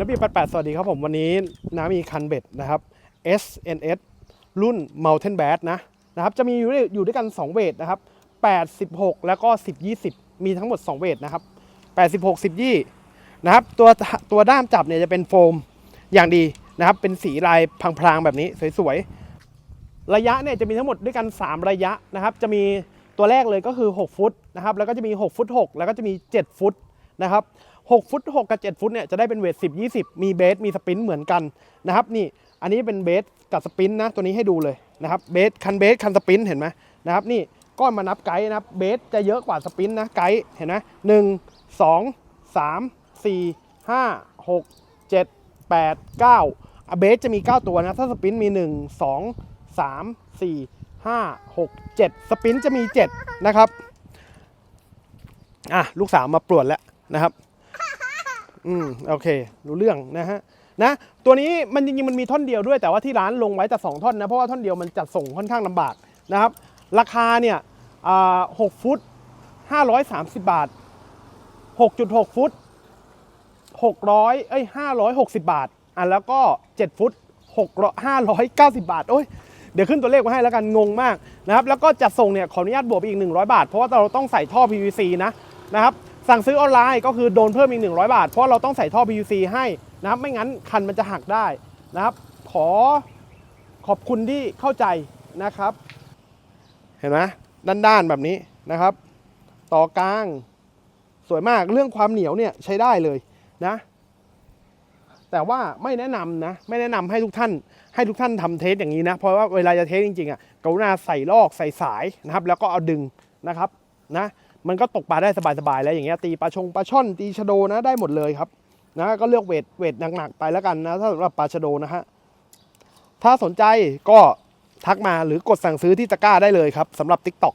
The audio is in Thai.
นบี88สวัสดีครับผม วันนี้น้ามีคันเบ็ดนะครับ SNS รุ่น Mountain Bass นะนะครับจะมีอยู่ด้วยอยู่ด้วยกัน 2 เวทนะครับ 86 แล้วก็ 10 20 มีทั้งหมด 2 เวทนะครับ 86 10 20นะครับตัวตัวด้ามจับเนี่ยจะเป็นโฟมอย่างดีนะครับ เป็นสีลายพลางๆแบบนี้สวยๆ ระยะเนี่ยจะมีทั้งหมดด้วยกัน 3 ระยะนะครับ จะมีตัวแรกเลยก็คือ 6 ฟุตนะครับแล้วก็จะมี 6 ฟุต 6 แล้วก็จะมี 7 ฟุตนะครับ 6 ฟุต 6 กับ 7 ฟุตเนี่ยจะได้เป็นเวท 10 20 มีเบส มีสปรินต์เหมือนกันนะครับนี่อันนี้เป็นเบสกับสปรินต์นะตัวนี้ให้ดูเลยนะครับเบสคันเบสคันสปรินต์เห็นไหมนะครับนี่ก้อนมานับไกด์นะครับเบสจะเยอะกว่าสปรินต์นะไกด์เห็นไหมหนึ่งสองสามสี่ห้าหกเจ็ดแปดเก้าเบสจะมี 9 ตัวนะถ้าสปรินต์มี 1 2 3 4 5 6 7 สปรินต์จะมี 7 นะครับอะลูกสาวมาปลวดแล้วนะครับ อืมโอเค รู้เรื่องนะฮะนะตัวนี้มันจริงๆมันมีท่อนเดียวด้วยแต่ว่าที่ร้านลงไว้แต่2ท่อนนะเพราะว่าท่อนเดียวมันจัดส่งค่อนข้างลำบากนะครับราคาเนี่ยอ่า6ฟุต530บาท6.6ฟุต600เอ้ย560บาทอะแล้วก็7ฟุต6 590บาทโอ้ยเดี๋ยวขึ้นตัวเลขมาให้แล้วกันงงมากนะครับแล้วก็จัดส่งเนี่ยขออนุญาตบวกไปอีก 100 บาท เพราะว่าเราต้องใส่ท่อ PVC นะนะครับ สั่งซื้อออนไลน์ก็คือโดนเพิ่มอีก 100 บาท เพราะเราต้องใส่ท่อ PVC ให้นะครับ ไม่งั้นคันมันจะหักได้นะครับ ขอขอบคุณที่เข้าใจนะครับ เห็นไหมด้านๆแบบนี้นะครับ ต่อกลางสวยมากเรื่องความเหนียวเนี่ยใช้ได้เลยนะ แต่ว่าไม่แนะนำนะไม่แนะนำให้ทุกท่านให้ทุกท่านทำเทสอย่างนี้นะเพราะว่าเวลาจะเทสจริงๆอะกรุณาใส่ลอกใส่สายนะครับ แล้วก็เอาดึงนะครับนะ มันก็ตกปลาได้สบายๆแล้วอย่างเงี้ยตีปลาชงปลาช่อนตีชะโดนะได้หมดเลยครับนะก็เลือกเวทเวทหนักๆไปแล้วกันนะถ้าสำหรับปลาชะโดนะฮะถ้าสนใจก็ทักมาหรือกดสั่งซื้อที่ตะกร้าได้เลยครับสำหรับ TikTok